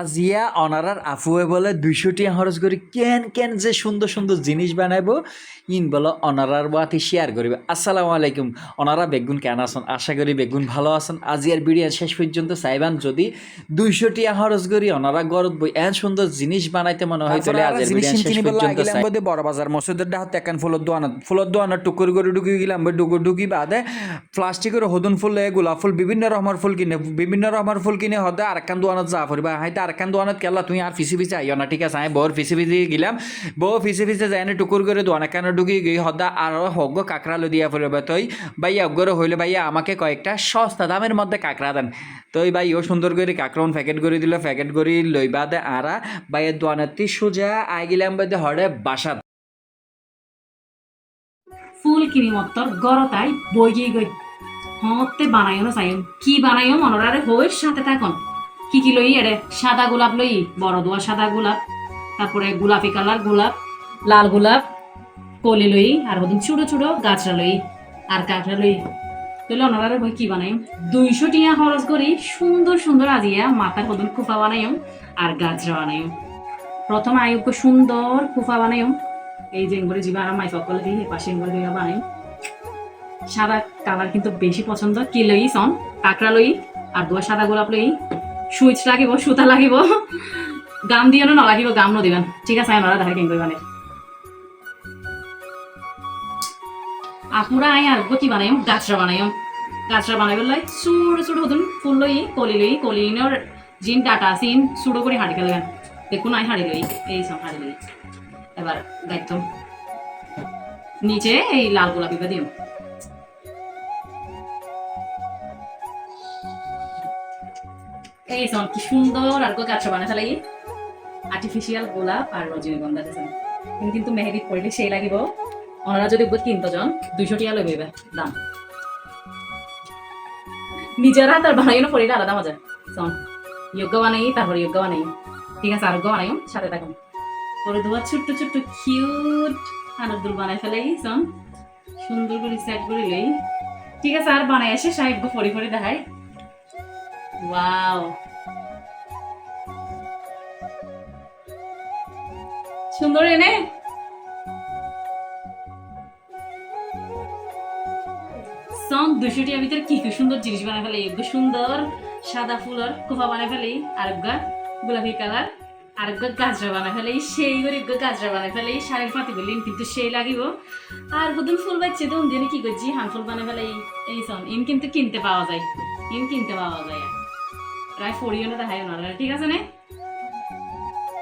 আজিয়া অনারার আফুয়ে বলে দুইশো টিয়া খরচ করি কেন কেন যে সুন্দর সুন্দর জিনিস বানাইবো? ইন বলে অনারার বাতি শেয়ার করিবে। আসসালামু আলাইকুম। অনারা বেগুন কেন আছেন? আশা করি বেগুন ভালো আছেন। আজিয়ার ভিডিও শেষ পর্যন্ত চাইবান যদি দুইশো টিয়া খরচ করি অনারা গরত বই এন সুন্দর জিনিস বানাইতে মনে হয় তাহলে আজিয়ার ভিডিও শেষ পর্যন্ত চাই। বড় বাজার মসজিদের ডাহাত একান ফুলের দোয়ানত ফুলের দোয়ানত টুকুর করে ঢুকি গেলাম ডুকু ঢুকি বাদে প্লাস্টিকের হদুন ফুল গোলাপ ফুল বিভিন্ন রকমের ফুল কিনে বিভিন্ন রকমের ফুল কিনে হদে আর একান দোয়ানত যা ফুরিবা হাইতে আর দোয়ানত কেলা তুই আর ফিসি ফিসি আইও না, ঠিক আছে? আমি বউর ফিসি ফিসি গেলাম। বউ ফিসি ফিসি যাই না টুকুর করে দোয়ান একান ঢুকি গই হদা আর হগ কাঁকড়া লো দিয়া ফুরিবা তুই ভাইয়া অগ্র হইলে ভাইয়া আমাকে কয়েকটা সস্তা দামের মধ্যে কাঁকড়া দেন। তো এই ভাই ও সুন্দর করে কাঁকড়ন প্যাকেট করে দিল প্যাকেট করে লই বাদে আরা ভাইয়ের দোয়ানাতি সোজা আই গেলাম বাদে হরে বাসা ফুল কিরিমত্তর গরতাই বইগি গই হতে বানাইও না চাইম কি বানাইও মনরারে হই সাথে থাকুন। কি কি লই এরে? সাদা গোলাপ লই, বড় দোয়া সাদা গোলাপ, তারপরে গোলাপি কালার গোলাপ, লাল গোলাপ, কলি লই, আর হদিন ছোট ছোট গাছরা লই, আর কাঁকড়া লই। তাহলে অনারারে বই কি বানাইম? দুইশো টিয়া খরচ করি, সুন্দর সুন্দর আজিয়া মাথার হদিন কুফা বানাইম, আর গাছরা বানাইম। প্রথমে আয়ুক্য সুন্দর কুফা বানাইম, এই যে করে জীবা আর মাই সকলে দিই পাশে করে দিয়ে বানাই সাদা কালার কিন্তু বেশি পছন্দ, কি লই সন কাঁকড়া লই, আর দুয়া সাদা গোলাপ লই সুইচ লাগিব, সুতা লাগিব। গাম দিয়ে ন লাগিব গাম ন দিবেন ঠিক আছে আমরা দেখা কেন মানে আই আর গতি বানাইম গাছরা বানাইম গাছরা বানাইবার লাই ছোট ছোট হতুন, ফুল লই কলি লই কলি নর জিন ডাটা সিন ছোট করে হাড়ি খেলবেন দেখুন আই হাড়ি লই এই সব হাড়ি লই এবার দায়িত্ব। নিচে এই লাল গোলাপি বা দিও এই কি সুন্দর আর আর্টিফিশিয়াল গোলাপ আর রজনীগন্ধা কিন্তু মেহেদি পড়লে সেই লাগিব। ওনারা যদি কিনতো জন, দুইশো টিয়া লইবে এবার, দাম। পড়িলে আলাদা মজা। সন যোগ্য বানাই, তারপরে যোগ্য বানাই। ঠিক আছে, আরোগ্য বানাইও, সাথে থাকুন পরে ছোট্ট ছোট্ট কিউট আনন্দ বানাই ফেলাই সন সুন্দর করে সেট করে লই। ঠিক আছে, আর বানাই এসে সাহেব ফরি ফরি দেখাই। ওয়াও সুন্দর এনে? সং দুশোটি ভিতরে কি কি সুন্দর জিনিস বানাই ফেলে? এগুলো সুন্দর সাদা ফুলের কোফা বানাই ফেলে, আর গোলাপি কালার, আর গাজরা বানাই ফেলে, সেই করে গাজরা বানাই ফেলে শাড়ির পাতি বললেন কিন্তু সেই লাগিব। আর কদিন ফুল বাচ্চে তো? দিনে কি করছি হান ফুল বানাই ফেলে, এই সন ইন কিন্তু কিনতে পাওয়া যায় ইন কিনতে পাওয়া যায়। প্রায় ফড়িও না দেখায় না ঠিক আছে না?